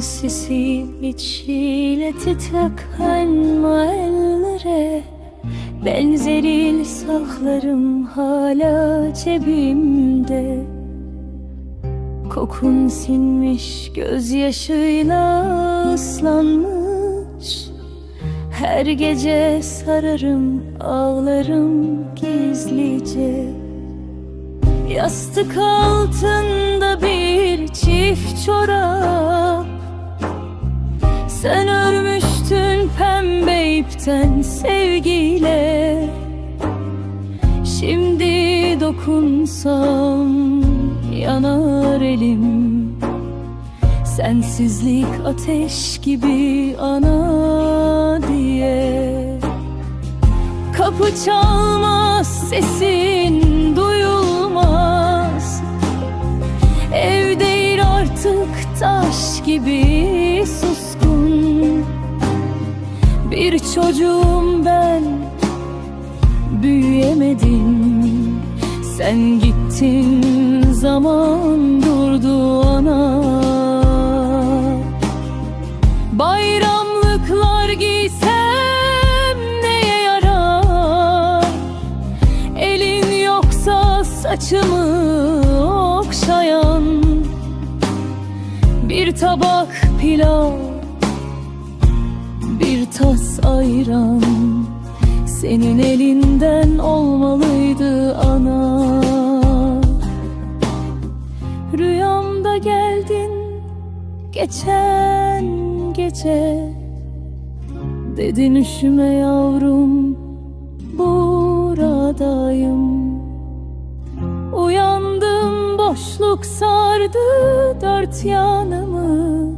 sesi içiyle titrekenme ellere Benzeril saklarım hala cebimde. Kokun sinmiş gözyaşıyla ıslanmış Her gece sararım ağlarım gizlice. Yastık altında bir çift çorap. Sen örmüştün pembe ipten sevgiyle Şimdi dokunsam yanar elim. Sensizlik ateş gibi ana diye. Kapı çalmaz sesin artık taş gibi suskun. Bir çocuğum ben büyüyemedim. Sen gittin zaman durdu ana. Bayramlıklar giysem neye yarar? Elin yoksa saçımı Tabak pilav Bir tas ayran. Senin elinden olmalıydı ana. Rüyamda geldin geçen gece. Dedin üşüme yavrum buradayım. Uyandım boşluk sardı dört yanımı.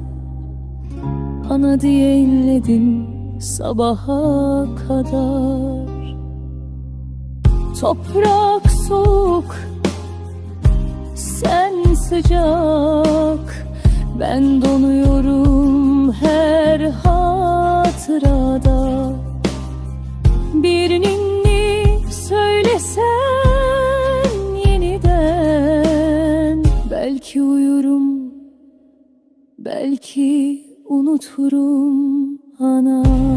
Ana diye inledim sabaha kadar. Toprak soğuk sen sıcak. Ben donuyorum her hatırada Belki unuturum ana